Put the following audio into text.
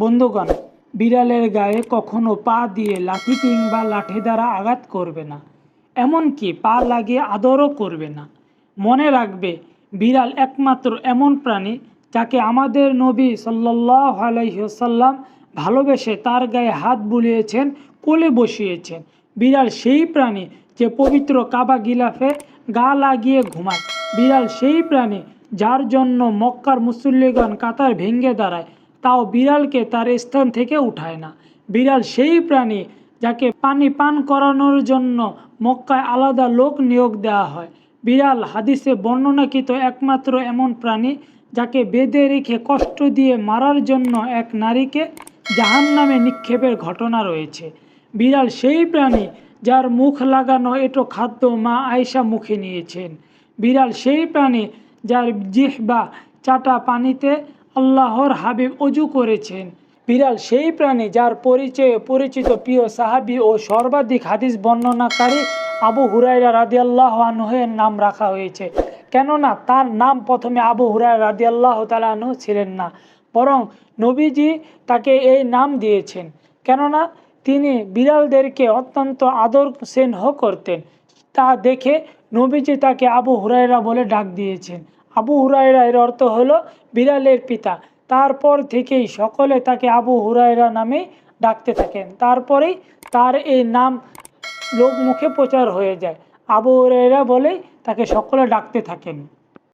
বন্ধুগণ, বিড়ালের গায়ে কখনো পা দিয়ে লাঠি কিংবা লাঠি দ্বারা আঘাত করবে না, এমনকি পা লাগিয়ে আদরও করবে না। মনে রাখবে, বিড়াল একমাত্র এমন প্রাণী যাকে আমাদের নবী সাল্লাহ আলাইসাল্লাম ভালোবেসে তার গায়ে হাত বুলিয়েছেন, কোলে বসিয়েছেন। বিড়াল সেই প্রাণী যে পবিত্র কাবা গিলাফে গা লাগিয়ে ঘুমায়। বিড়াল সেই প্রাণী যার জন্য মক্কার মুসল্লিগণ কাতার ভেঙে দাঁড়ায় তাও বিড়ালকে তার স্থান থেকে উঠায় না। বিড়াল সেই প্রাণী যাকে পানি পান করানোর জন্য মক্কায় আলাদা লোক নিয়োগ দেওয়া হয়। বিড়াল হাদিসে বর্ণনাকৃত একমাত্র এমন প্রাণী যাকে বেঁধে রেখে কষ্ট দিয়ে মারার জন্য এক নারীকে জাহান্নামে নিক্ষেপের ঘটনা রয়েছে। বিড়াল সেই প্রাণী যার মুখ লাগানো এটো খাদ্য মা আয়সা মুখে নিয়েছেন। বিড়াল সেই প্রাণী যার জিহ্বা চাটা পানিতে আল্লাহর হাবিব অজু করেছেন। বিড়াল সেই প্রাণী যার পরিচয়ে পরিচিত প্রিয় সাহাবি ও সর্বাধিক হাদিস বর্ণনাকারী আবু হুরাইরা রাদিয়াল্লাহ আনহের নাম রাখা হয়েছে। কেননা তার নাম প্রথমে আবু হুরাই রাদিয়াল্লাহ তালানহ ছিলেন না, বরং নবীজি তাকে এই নাম দিয়েছেন। কেননা তিনি বিড়ালদেরকে অত্যন্ত আদর স্নেহ করতেন। তা দেখে নবীজি তাকে আবু হুরাইরা বলে ডাক দিয়েছেন। আবু হুরায়রা এর অর্থ হলো বিড়ালের পিতা। তারপর থেকেই সকলে তাকে আবু হুরায়রা নামে ডাকতে থাকেন। তারপরেই তার এই নাম লোক মুখে প্রচার হয়ে যায়। আবু হুরায়রা বলেই তাকে সকলে ডাকতে থাকেন।